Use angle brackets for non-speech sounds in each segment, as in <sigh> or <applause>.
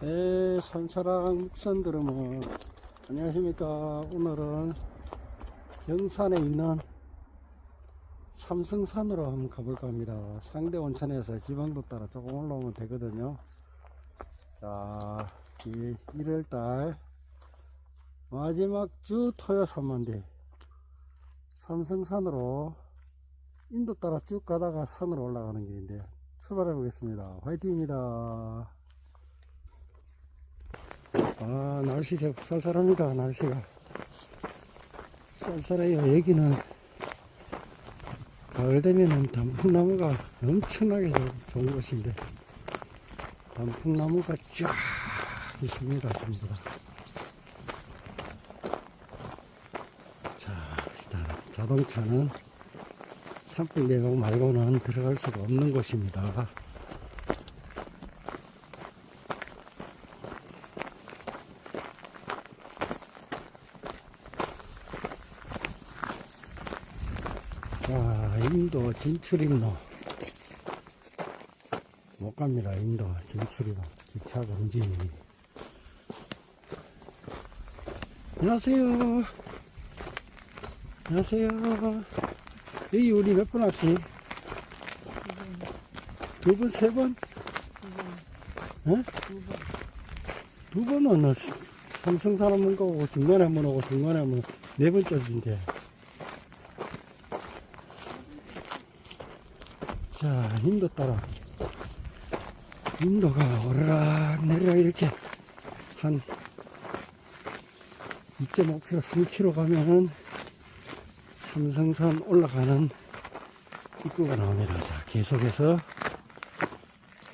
에 산사랑 묵산드러머 안녕하십니까. 오늘은 경산에 있는 삼성산으로 한번 가볼까 합니다. 상대 온천에서 지방도 따라 조금 올라오면 되거든요. 자, 이 1월달 마지막 주 토요 산만디 삼성산으로 인도 따라 쭉 가다가 산으로 올라가는 길인데 출발해 보겠습니다. 화이팅입니다 아 날씨 저 쌀쌀합니다 날씨가 쌀쌀해요 여기는 가을 되면은 단풍나무가 엄청나게 좋- 좋은 곳인데 단풍나무가 쫙 있습니다 전부 다. 자 일단 자동차는 산불 내용 말고는 들어갈 수가 없는 곳입니다. 자, 인도 진출입로. 못 갑니다, 인도 진출입로. 기차 금지. 안녕하세요. 안녕하세요. 여기 우리 몇 번 왔지? 두 번, 세 번? 어? 두 번은 어, 삼성산 한번 가고 중간에 한 번 오고 중간에 한 번 네 번째인데. 자, 인도 따라. 인도가 오르락 내리락 이렇게 한 2.5km, 3km 가면은 삼성산 올라가는 입구가 나옵니다. 자, 계속해서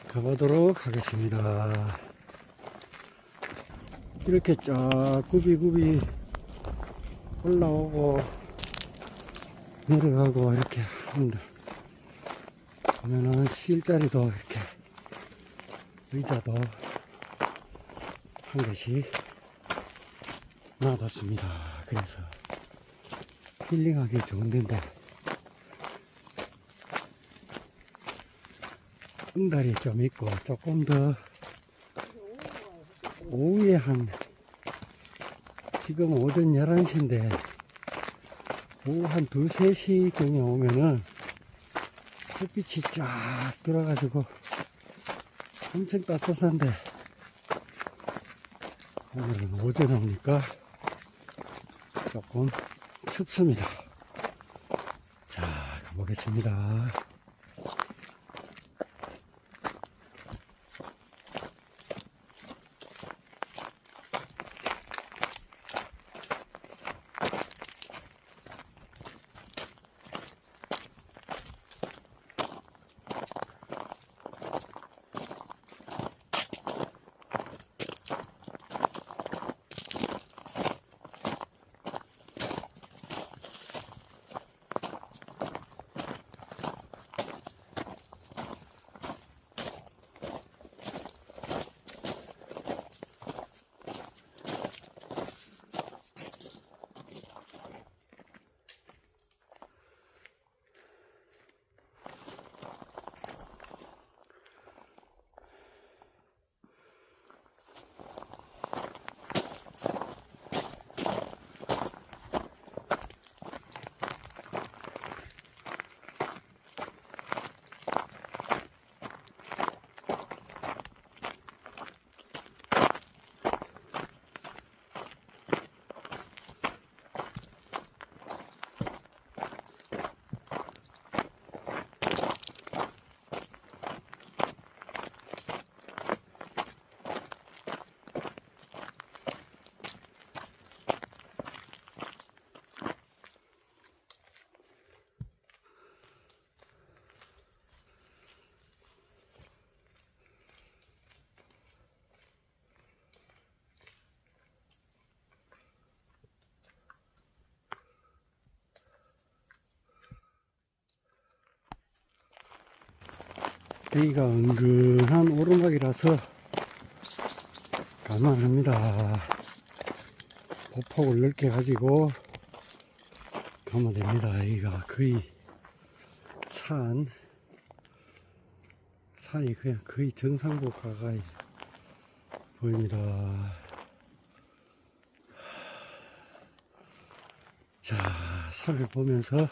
가보도록 하겠습니다. 이렇게 쫙 굽이굽이 올라오고 내려가고 이렇게 합니다. 보면은 쉴 자리도 이렇게 의자도 한 개씩 놔뒀습니다. 그래서 힐링하기 좋은 데인데 응달이 좀 있고 조금 더 오후에 한 지금 오전 11시인데 오후 한 2, 3시 경에 오면은 햇빛이 쫙 들어가지고 엄청 따뜻한데 오늘은 오전에 오니까 조금 춥습니다. 자, 가보겠습니다. 여기가 은근한 오르막이라서 갈만합니다. 보폭을 넓게 가지고 가면 됩니다. 여기가 거의 산, 산이 그냥 거의 정상부 가까이 보입니다. 자, 산을 보면서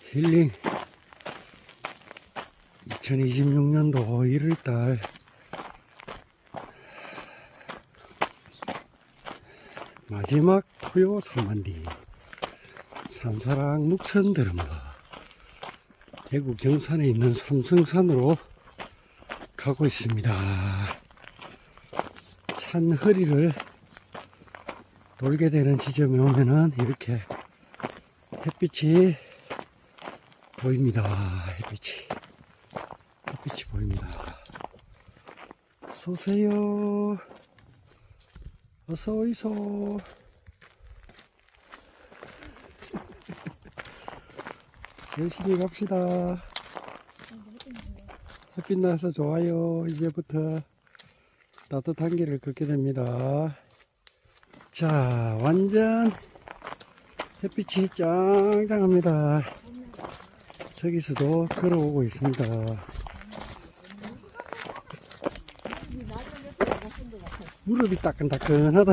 힐링 2026년도 1월달 마지막 토요 산만리 산사랑 묵선들마 대구 경산에 있는 삼성산으로 가고 있습니다. 산 허리를 돌게 되는 지점에 오면은 이렇게 햇빛이 보입니다. 햇빛이 보입니다. 쏘세요. 어서 오이소. <laughs> 열심히 갑시다. 햇빛 나서 좋아요. 이제부터 따뜻한 길을 걷게 됩니다. 자, 완전 햇빛이 짱짱합니다. 저기서도 걸어오고 있습니다. 무릎이 따끈따끈하다.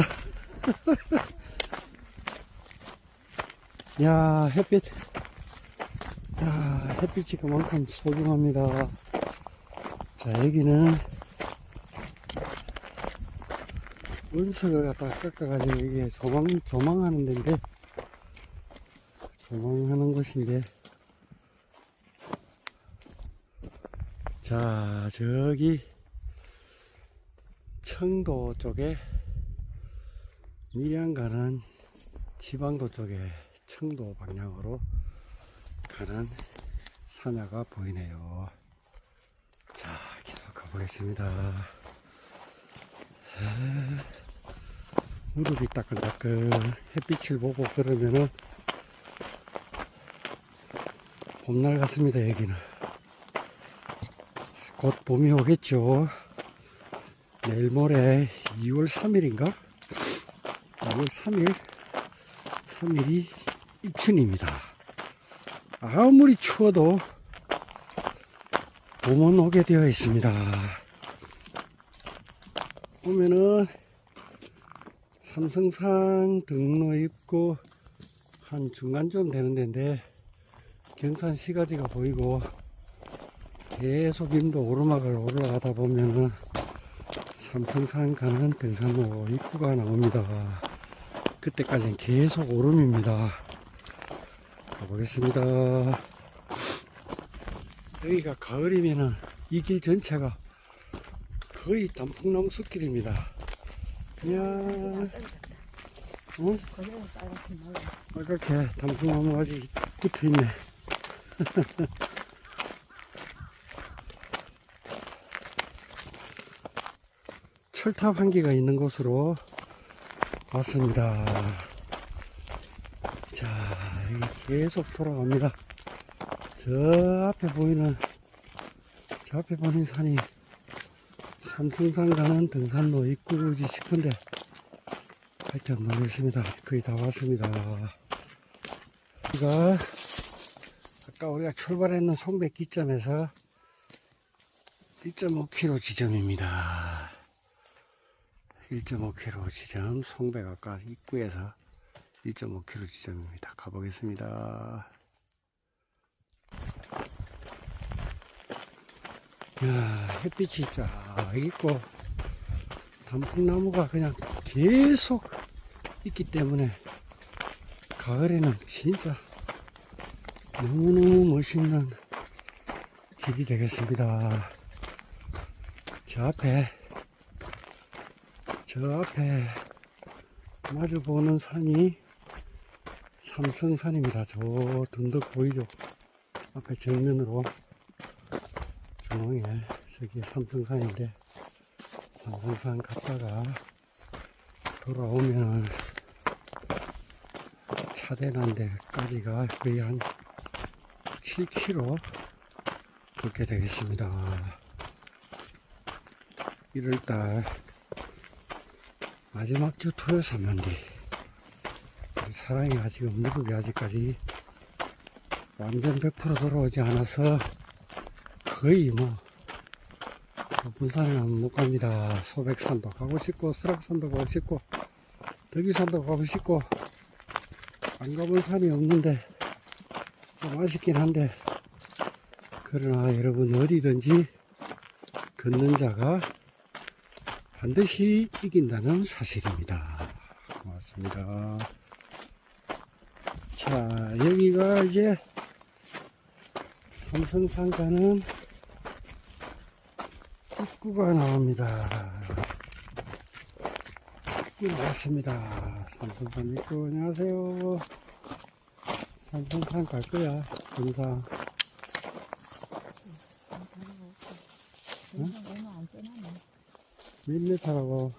야, 햇빛. 야, 햇빛이 그만큼 소중합니다. 자, 여기는 운석을 갖다가 깎아가지고 이게 조망, 조망하는 데인데, 조망하는 곳인데, 자, 저기, 청도 쪽에, 밀양 가는 지방도 쪽에 청도 방향으로 가는 산야가 보이네요. 자, 계속 가보겠습니다. 아, 무릎이 따끈따끈 햇빛을 보고 그러면은 봄날 같습니다, 여기는. 곧 봄이 오겠죠. 내일 모레 2월 3일인가? 2월 3일, 3일이 입춘입니다. 아무리 추워도 봄은 오게 되어 있습니다. 보면은 삼성산 등로 입구 한 중간쯤 되는 데인데 경산 시가지가 보이고 계속 임도 오르막을 올라가다 보면은 삼성산 가는 등산로 입구가 나옵니다. 그때까지는 계속 오름입니다. 가보겠습니다. 여기가 가을이면은 이 길 전체가 거의 단풍나무 숲길입니다. 그냥, 어? 빨갛게 단풍나무 아직 붙어 있네. <laughs> 철탑 한 개가 있는 곳으로 왔습니다. 자, 여기 계속 돌아갑니다. 저 앞에 보이는, 저 앞에 보이는 산이 삼성산 가는 등산로 입구지 싶은데, 하여튼 모르겠습니다. 거의 다 왔습니다. 여기가, 아까 우리가 출발했는 송백 기점에서 1.5km 지점입니다. 1.5km 지점, 송백 아까 입구에서 1.5km 지점입니다. 가보겠습니다. 야, 햇빛이 쫙 있고, 단풍나무가 그냥 계속 있기 때문에, 가을에는 진짜 너무너무 멋있는 길이 되겠습니다. 저 앞에, 저 앞에 마주 보는 산이 삼성산입니다. 저 둔덕 보이죠? 앞에 정면으로 중앙에 저기 삼성산인데 삼성산 갔다가 돌아오면 차대난 데까지가 거의 한 7km 걷게 되겠습니다. 1월달 마지막 주 토요 우리 사랑이 아직은 무릎이 아직까지 완전 100% 돌아오지 않아서 거의 뭐 높은 산에는 못 갑니다. 소백산도 가고 싶고, 수락산도 가고 싶고, 덕이산도 가고 싶고, 안 가본 산이 없는데, 좀 아쉽긴 한데, 그러나 여러분 어디든지 걷는 자가 반드시 이긴다는 사실입니다. 고맙습니다. 자, 여기가 이제 삼성산 가는 입구가 나옵니다. 입구 나왔습니다. 삼성산 입구 안녕하세요. 삼성산 갈 거야. 금상. 몇 미터라고?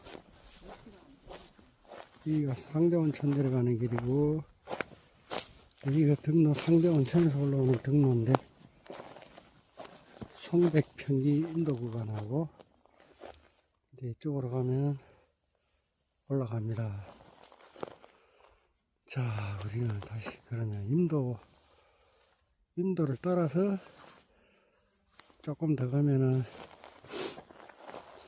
여기가 상대원천 내려가는 길이고, 여기가 등로 상대원천에서 올라오는 등로인데, 송백평기 인도 구간하고, 이제 이쪽으로 가면 올라갑니다. 자, 우리는 다시 그러면 임도, 임도를 따라서 조금 더 가면은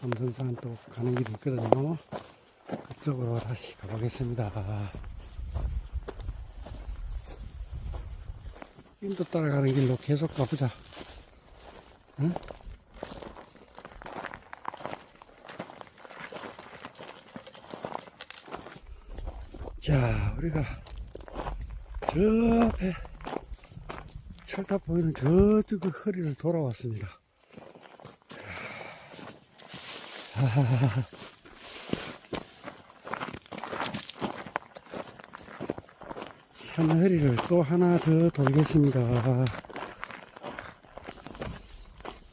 삼성산 또 가는 길이 있거든요. 그쪽으로 다시 가보겠습니다. 인도 따라가는 길로 계속 가보자. 응? 자, 우리가 저 앞에 철탑 보이는 저쪽 그 허리를 돌아왔습니다. <laughs> 산허리를 또 하나 더 돌겠습니다.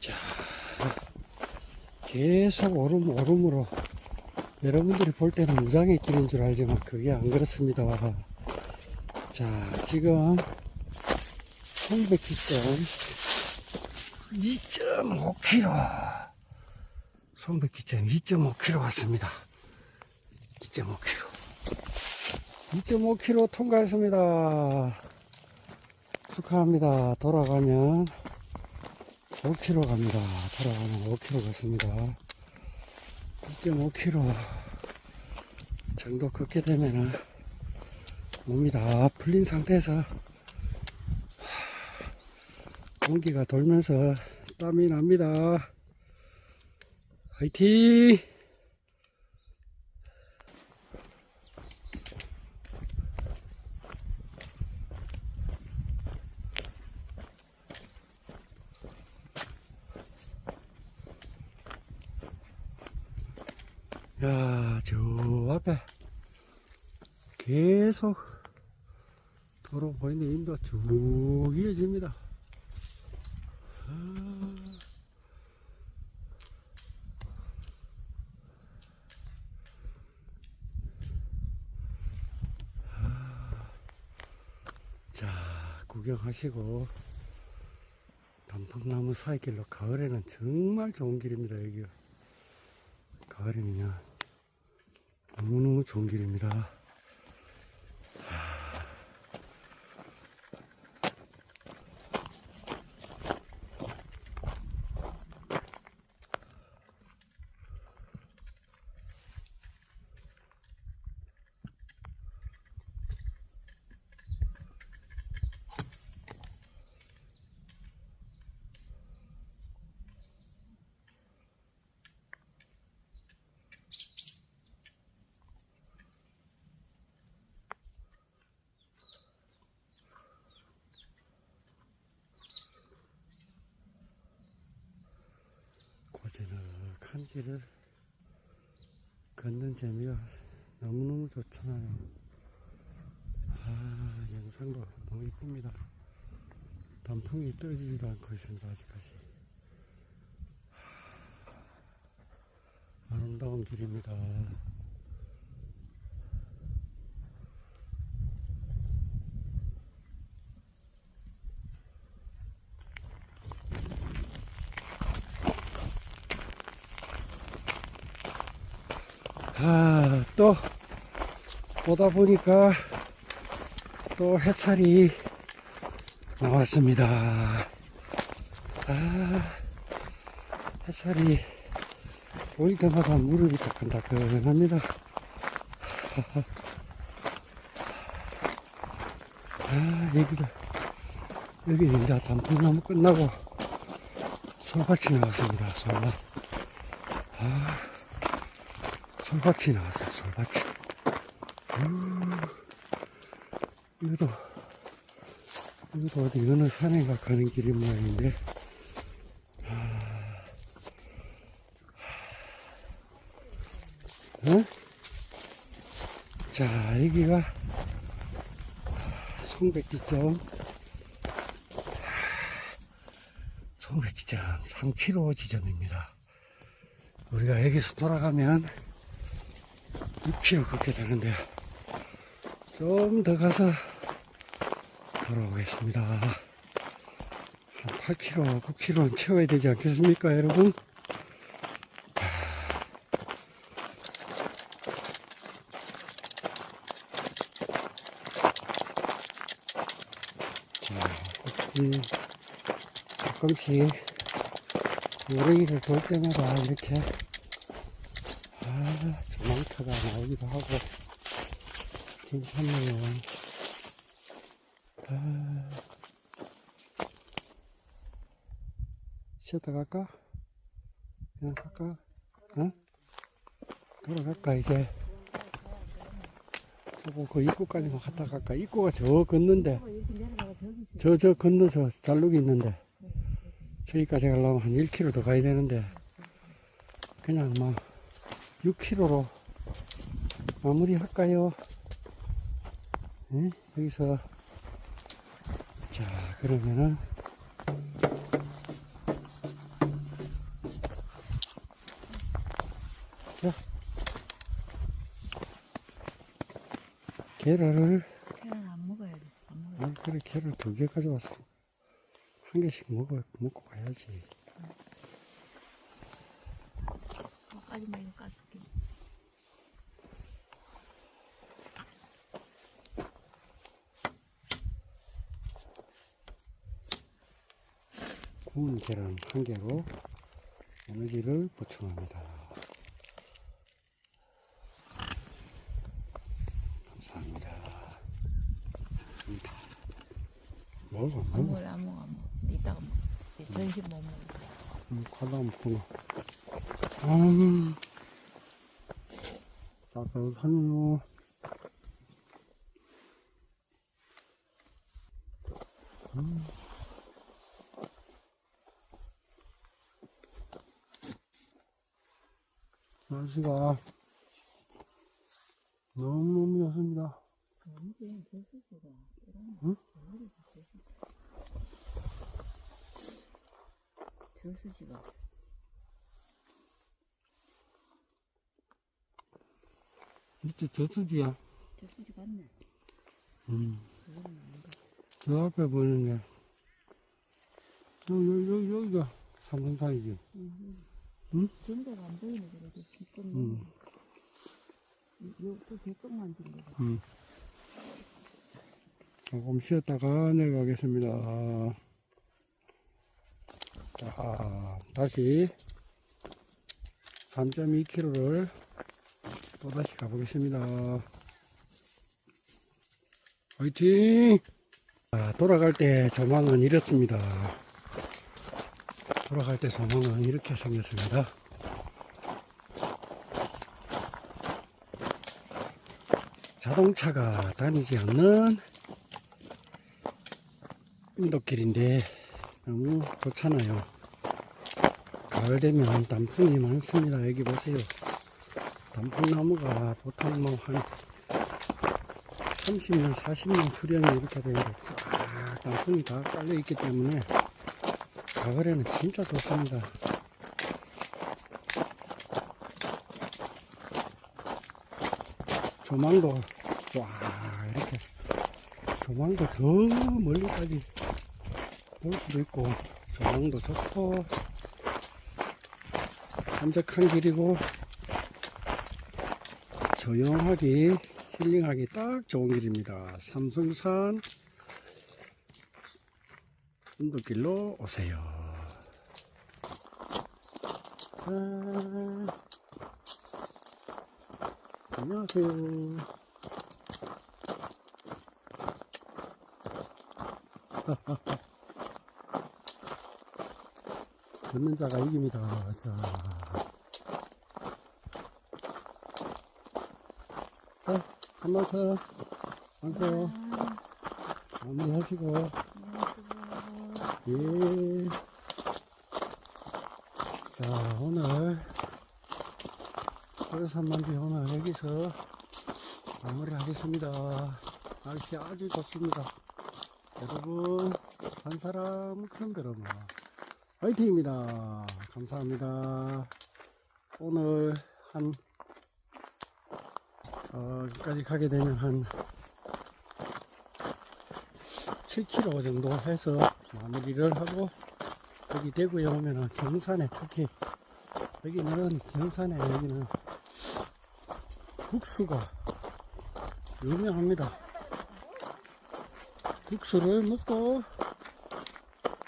자, 계속 오름, 오름으로 여러분들이 볼 때는 무장의 길인 줄 알지만 그게 안 그렇습니다. 자, 지금 송백기점 2.5km 송백기점 2.5km 왔습니다. 2.5km. 2.5km 통과했습니다. 축하합니다. 돌아가면 5km 갑니다. 돌아가면 5km 갔습니다. 2.5km 정도 걷게 되면은 몸이 다 풀린 상태에서 공기가 돌면서 땀이 납니다. 화이팅! 야, 저 앞에 계속 도로 보이는 인도 쭉 이어집니다. 아. 자, 구경하시고 단풍나무 사이길로 가을에는 정말 좋은 길입니다, 여기가. 가을에는요, 너무너무 좋은 길입니다. 고즈넉한 길을 걷는 재미가 너무너무 좋잖아요. 아, 영상도 너무 이쁩니다. 단풍이 떨어지지도 않고 있습니다, 아직까지. 하, 아름다운 길입니다. 아, 또 보다 보니까 또 해살이 나왔습니다. 아, 해살이 올 때마다 무릎이 따끈따끈합니다. 아, 여기가, 여기 이제 단풍나무 끝나고 솔밭이 나왔습니다. 솔밭. 아, 솔밭이 나왔어, 솔밭이. 우, 이것도, 이것도 어디 어느 산에가 가는 길이 모양인데, 응? 자, 여기가 송백지점. 송백지점 3km 지점입니다. 우리가 여기서 돌아가면 6km 걷게 되는데, 좀 더 가서 돌아오겠습니다. 한 8km, 9km는 채워야 되지 않겠습니까, 여러분? 자, 이 가끔씩 오랭이를 돌 때마다 이렇게 아, 조망타가 나오기도 하고 괜찮네요. 아, 쉬었다 갈까? 그냥 갈까? 어? 돌아갈까 이제? 저거 그 입구까지만 갔다 갈까? 입구가 저 걷는데 저, 저 건너 저 잘록이 있는데 저기까지 가려면 한 1km 더 가야 되는데 그냥 뭐 6km로 마무리 할까요? 예? 여기서 자 그러면은 자 계란을 계란 안 먹어야 돼. 안 먹어야 아, 그래, 걔를 두개 가져왔어. 한 개씩 먹어, 먹고 가야지. 돼. 까지만 이거 까줄게. 구운 계란 한 개로 에너지를 보충합니다. 감사합니다. 음. 먹어, 안 먹어. 안 먹어, 안 먹어. 이따가 먹어. 전심 못 먹어. 음, 과다 먹고. 음. 따뜻하네요. 음. 날씨가 너무너무 좋습니다. 응? 저수지가 밑에 저수지야. 저수지 같네. 음. 저 앞에 보이는 게, 여기, 여기, 여기, 여기가 삼성산이지. 응? 전대가 안 보이네, 그래도. 뒷건 음. 요또 준 거다. 음. 조금 쉬었다가 내려가겠습니다. 자, 다시 3.2km를 또다시 가보겠습니다. 화이팅! 자, 돌아갈 때 조망은 이렇습니다. 돌아갈 때 조망은 이렇게 생겼습니다. 자동차가 다니지 않는 인도길인데 너무 좋잖아요. 가을 되면 단풍이 많습니다. 여기 보세요. 단풍나무가 보통 뭐 한 30년, 40년 수령이 이렇게 되는데 쫙 단풍이 다 깔려 있기 때문에 가을에는 진짜 좋습니다. 조망도 와 이렇게 조망도 더 멀리까지 볼 수도 있고 조망도 좋고 한적한 길이고 조용하기 힐링하기 딱 좋은 길입니다 삼성산 인도길로 오세요 짠. 안녕하세요. <laughs> 듣는 자가 이깁니다. 자. 자, 한번 쳐. 완성. 마무리하시고. 예. 자, 오늘, 그래서만디 오늘 여기서 마무리 하겠습니다. 날씨 아주 좋습니다. 여러분, 산 사람 큰 걸음아. 화이팅입니다. 감사합니다. 오늘 한, 어, 여기까지 가게 되면 한 7km 정도 해서 마무리를 하고 여기 대구에 오면은 경산에 특히 여기는 경산에 여기는 국수가 유명합니다. 국수를 먹고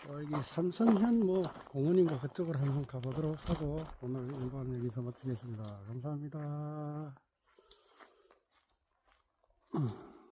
어, 여기 삼성현 뭐 공원인가 그쪽으로 한번 가보도록 하고 오늘 이번 여기서 마치겠습니다. 감사합니다.